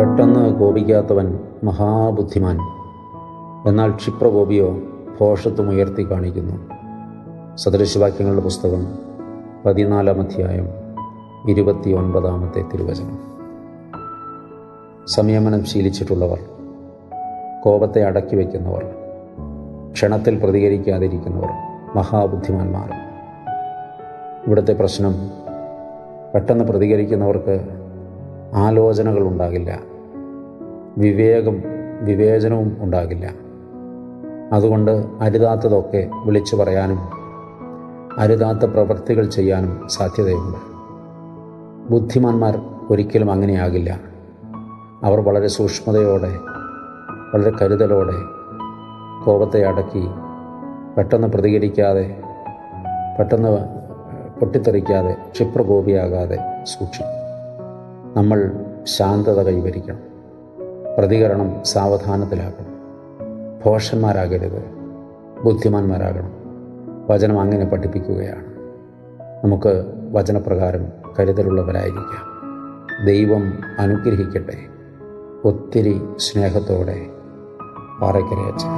പെട്ടെന്ന് കോപിക്കാത്തവൻ മഹാബുദ്ധിമാൻ. എന്നാൽ ക്ഷിപ്രകോപിയോ ഉയർത്തി കാണിക്കുന്നു. സദൃശവാക്യങ്ങളുടെ പുസ്തകം പതിനാലാം അധ്യായം ഇരുപത്തി ഒൻപതാമത്തെ തിരുവചനം. സംയമനം ശീലിച്ചിട്ടുള്ളവർ കോപത്തെ അടക്കി വയ്ക്കുന്നവർ ക്ഷണത്തിൽ പ്രതികരിക്കാതിരിക്കുന്നവർ മഹാബുദ്ധിമാന്മാർ. ഇവിടുത്തെ പ്രശ്നം പെട്ടെന്ന് പ്രതികരിക്കുന്നവർക്ക് ആലോചനകൾ ഉണ്ടാകില്ല വിവേകം വിവേചനവും ഉണ്ടാകില്ല. അതുകൊണ്ട് അരുതാത്തതൊക്കെ വിളിച്ചു പറയാനും അരുതാത്ത പ്രവൃത്തികൾ ചെയ്യാനും സാധ്യതയുണ്ട്. ബുദ്ധിമാന്മാർ ഒരിക്കലും അങ്ങനെയാകില്ല. അവർ വളരെ സൂക്ഷ്മതയോടെ വളരെ കരുതലോടെ കോപത്തെ അടക്കി പെട്ടെന്ന് പ്രതികരിക്കാതെ പെട്ടെന്ന് പൊട്ടിത്തെറിക്കാതെ ക്ഷിപ്രകോപിയാകാതെ സൂക്ഷിക്കും. നമ്മൾ ശാന്തത കൈവരിക്കണം. പ്രതികരണം സാവധാനത്തിലാക്കണം. ഭോഷന്മാരാകരുത്. ബുദ്ധിമാന്മാരാകണം. വചനം അങ്ങനെ പഠിപ്പിക്കുകയാണ്. നമുക്ക് വചനപ്രകാരം കരുതലുള്ളവരായിരിക്കാം. ദൈവം അനുഗ്രഹിക്കട്ടെ. ഒത്തിരി സ്നേഹത്തോടെ പാറയ്ക്കരയച്ചൻ.